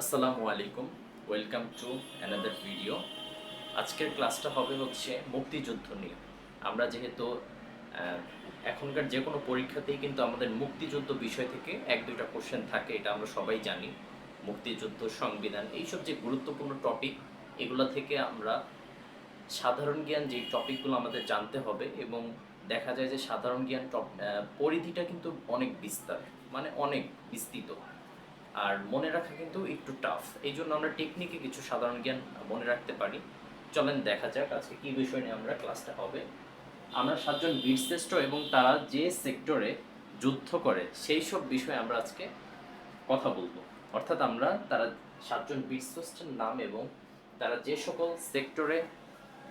আসসালামু আলাইকুম, welcome to another video আজকের ক্লাসটা হবে হচ্ছে মুক্তিযুদ্ধ নিয়ে। আমরা যেহেতু এখনকার যে কোনো পরীক্ষাতেই কিন্তু আমাদের মুক্তিযুদ্ধ বিষয় থেকে এক দুইটা কোশ্চেন থাকে, এটা আমরা সবাই জানি। মুক্তিযুদ্ধ সংবিধান, এইসব যে গুরুত্বপূর্ণ টপিক এগুলো থেকে আমরা সাধারণ জ্ঞান যে টপিকগুলো আমাদের জানতে হবে এবং দেখা যায় যে সাধারণ জ্ঞান পরিধিটা কিন্তু অনেক বিস্তার মানে অনেক বিস্তৃত। আর মনে রাখা কিন্তু একটু টাফ এই জন্য আমরা টেকনিকে কিছু সাধারণ জ্ঞান মনে রাখতে পারি। চলেন দেখা যাক আজকে কী বিষয় নিয়ে আমরা ক্লাসটা হবে। আমরা সাতজন বীরশ্রেষ্ঠ এবং তারা যে সেক্টরে যুদ্ধ করে, সেই সব বিষয়ে আমরা আজকে কথা বলব। অর্থাৎ আমরা তারা সাতজন বীরশ্রেষ্ঠের নাম এবং তারা যে সকল সেক্টরে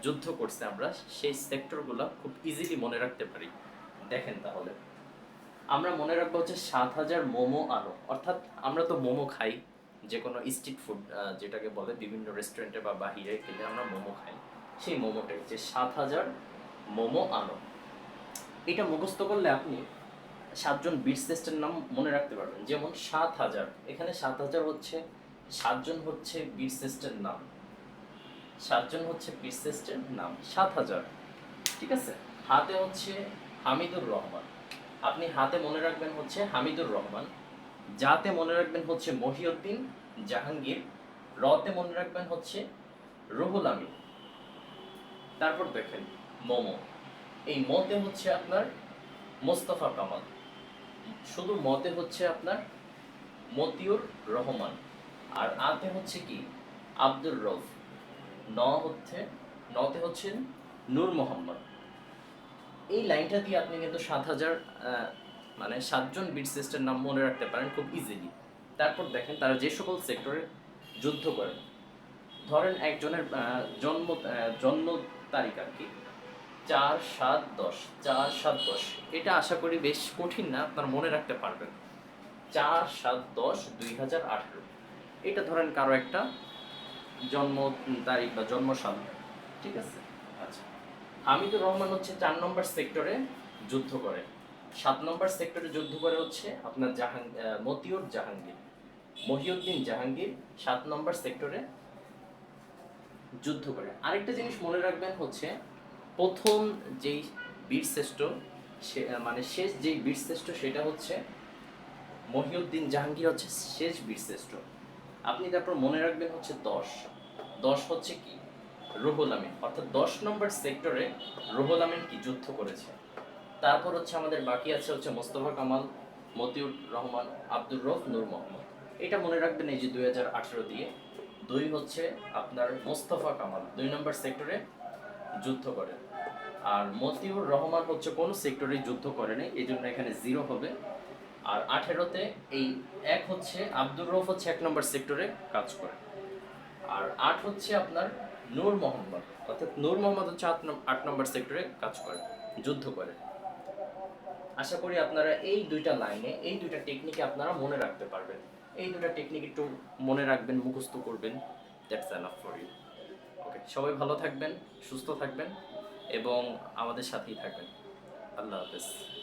যুদ্ধ করছে আমরা, সেই সেক্টরগুলো খুব ইজিলি মনে রাখতে পারি। দেখেন তাহলে। আমরা মনে রাখব হচ্ছে সাত হাজার মোমো আনো। অর্থাৎ আমরা তো মোমো খাই যে কোনো স্ট্রিট ফুড যেটাকে বলে বিভিন্ন রেস্টুরেন্টে বা বাহিরে খেলে আমরা মোমো খাই। সেই মোমোটাই যে সাত হাজার মোমো আনো। এটা মুখস্থ করলে আপনি সাতজন বীরশ্রেষ্ঠের নাম মনে রাখতে পারবেন। যেমন সাত হাজার। এখানে সাত হাজার হচ্ছে, সাতজন হচ্ছে বীরশ্রেষ্ঠের নাম। সাতজন হচ্ছে বীরশ্রেষ্ঠের নাম। সাত হাজার। ঠিক আছে? হাতে হচ্ছে হামিদুর রহমান। আপনি হাতে মনে রাখবেন হচ্ছে হামিদুর রহমান, যাতে মনে রাখবেন হচ্ছে মহিউদ্দিন জাহাঙ্গীর, রতে মনে রাখবেন হচ্ছে রুহুল আমিন। তারপর দেখেন মোমো। এই মতে হচ্ছে আপনার মোস্তফা কামাল। শুধু মতে হচ্ছে আপনার মতিউর রহমান। আর আতে হচ্ছে কি? আব্দুর রফ ন হচ্ছে, নতে হচ্ছেন নূর মোহাম্মদ। এই লাইনটা দিয়ে আপনি কিন্তু সাত হাজার মানে সাতজন বীরশ্রেষ্ঠের নাম মনে রাখতে পারেন খুব ইজিলি তারপর দেখেন তারা যে সকল সেক্টরে যুদ্ধ করেন। ধরেন একজনের জন্ম জন্ম তারিখ আর কি, চার সাত দশ, চার সাত দশ। এটা আশা করি বেশ কঠিন না, আপনার মনে রাখতে পারবেন। চার সাত দশ দুই হাজার আঠেরো। এটা ধরেন কারও একটা জন্ম তারিখ বা জন্ম সাল, ঠিক আছে? হামিদুর রহমান হচ্ছে চার নম্বর সেক্টরে যুদ্ধ করে। সাত নম্বর সেক্টরে যুদ্ধ করে হচ্ছে আপনার জাহাং মতিউর জাহাঙ্গীর, মহিউদ্দিন জাহাঙ্গীর সাত নম্বর সেক্টরে যুদ্ধ করে। আরেকটা জিনিস মনে রাখবেন হচ্ছে, প্রথম যেই বীরশ্রেষ্ঠ সে মানে শেষ যেই বীরশ্রেষ্ঠ সেটা হচ্ছে মহিউদ্দিন জাহাঙ্গীর হচ্ছে শেষ বীরশ্রেষ্ঠ আপনি তারপর মনে রাখবেন হচ্ছে দশ। দশ হচ্ছে কি? রুহুল অর্থাৎ দশ নম্বর সেক্টরে রুহুল আমিন কি যুদ্ধ করেছে? তারপর হচ্ছে আমাদের বাকি আছে হচ্ছে মোস্তফা কামাল, মতিউর রহমান, আব্দুর রফ নূর মোহাম্মদ। এটা মনে রাখবেন এই যে দুই হাজার আঠেরো দিয়ে দুই হচ্ছে আপনার মোস্তফা কামাল, দুই নম্বর সেক্টরে যুদ্ধ করে। আর মতিউর রহমান হচ্ছে কোনো সেক্টরে যুদ্ধ করেনি এই জন্য এখানে জিরো হবে। আর আঠেরোতে এই এক হচ্ছে, আব্দুর রফ হচ্ছে এক নম্বর সেক্টরে কাজ করে। আর আট হচ্ছে আপনার নূর মোহাম্মদ, অর্থাৎ নূর মোহাম্মদ হচ্ছে আট নম- আট নম্বর সেক্টরে কাজ করে, যুদ্ধ করে। আশা করি আপনারা এই দুইটা লাইনে, এই দুইটা টেকনিকে আপনারা মনে রাখতে পারবেন। এই দুইটা টেকনিক একটু মনে রাখবেন, মুখস্থ করবেন। That's enough for you okay সবাই ভালো থাকবেন, সুস্থ থাকবেন, এবং আমাদের সাথেই থাকবেন। আল্লাহ হাফেজ।